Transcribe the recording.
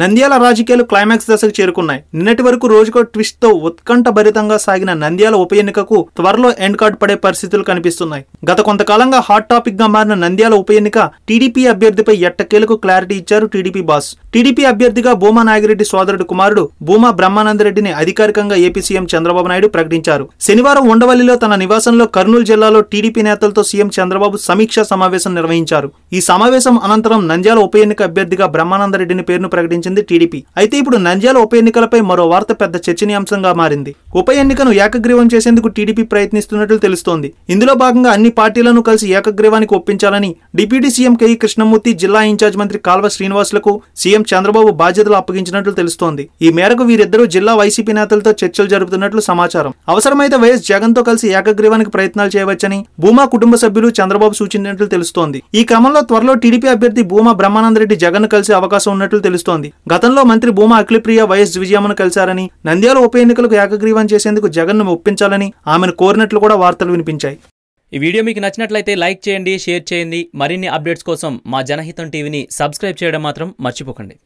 నంద్యాల రాజకీయాలు క్లైమాక్స్ దశకు చేరుకున్నాయి. నిన్నటి వరకు రోజుకో ట్విస్ట్తో ఉత్కంఠ భరితంగా సాగిన నంద్యాల ఉప ఎన్నికకు త్వరలో ఎండ్ కార్డ్ పడే పరిస్థితులు కనిపిస్తున్నాయి. గత కొంతకాలంగా హాట్ టాపిక్గా మారిన నంద్యాల ఉప ఎన్నిక టీడీపీ అభ్యర్థిపై ఎట్టకేలకు క్లారిటీ ఇచ్చారు టీడీపీ బాస్ టీడీపీ అభ్యర్థిగా భూమా నాగిరెడ్డి సోదరుడు కుమారుడు భూమా బ్రహ్మానందరెడ్డిని అధికారికంగా ఏపీ సీఎం చంద్రబాబు నాయుడు ప్రకటించారు. శనివారం ఉండవల్లిలో తన నివాసంలో కర్నూలు జిల్లాలో టీడీపీ నేతలతో సీఎం చంద్రబాబు సమీక్షా సమావేశం నిర్వహించారు. ఈ సమావేశం అనంతరం నంద్యాల ఉప ఎన్నిక అభ్యర్థిగా బ్రహ్మానందరెడ్డిని పేరును ప్రకటించారు. ప్రకటించింది టీడీపీ. అయితే ఇప్పుడు నంద్యాల ఉప ఎన్నికలపై మరో వార్త పెద్ద చర్చనీయాంశంగా మారింది. ఉప ఎన్నికను ఏకగ్రీవం చేసేందుకు టీడీపీ ప్రయత్నిస్తున్నట్లు తెలుస్తోంది. ఇందులో భాగంగా అన్ని పార్టీలను కలిసి ఏకగ్రీవానికి ఒప్పించాలని డిప్యూటీ సీఎం కెఈ కృష్ణమూర్తి జిల్లా ఇన్ఛార్జ్ మంత్రి కాల్వ శ్రీనివాసులకు సీఎం చంద్రబాబు బాధ్యతలు అప్పగించినట్లు తెలుస్తోంది. ఈ మేరకు వీరిద్దరూ జిల్లా వైసీపీ నేతలతో చర్చలు జరుపుతున్నట్లు సమాచారం. అవసరమైతే వైఎస్ జగన్తో కలిసి ఏకగ్రీవానికి ప్రయత్నాలు చేయవచ్చని భూమా కుటుంబ సభ్యులు చంద్రబాబు సూచించినట్లు తెలుస్తోంది. ఈ క్రమంలో త్వరలో టీడీపీ అభ్యర్థి భూమా బ్రహ్మానందరెడ్డి జగన్ కలిసే అవకాశం ఉన్నట్లు తెలుస్తోంది. గతంలో మంత్రి భూమా అఖిలప్రియ వైఎస్ విజయమ్మను కలిశారని నంద్యాల ఉప ఎన్నికలకు ఏకగ్రీవం చేసేందుకు జగన్ను ఒప్పించాలని ఆమెను కోరినట్లు కూడా వార్తలు వినిపించాయి. ఈ వీడియో మీకు నచ్చినట్లయితే లైక్ చేయండి షేర్ చేయండి. మరిన్ని అప్డేట్స్ కోసం మా జనహితం టీవీని సబ్స్క్రైబ్ చేయడం మాత్రం మర్చిపోకండి.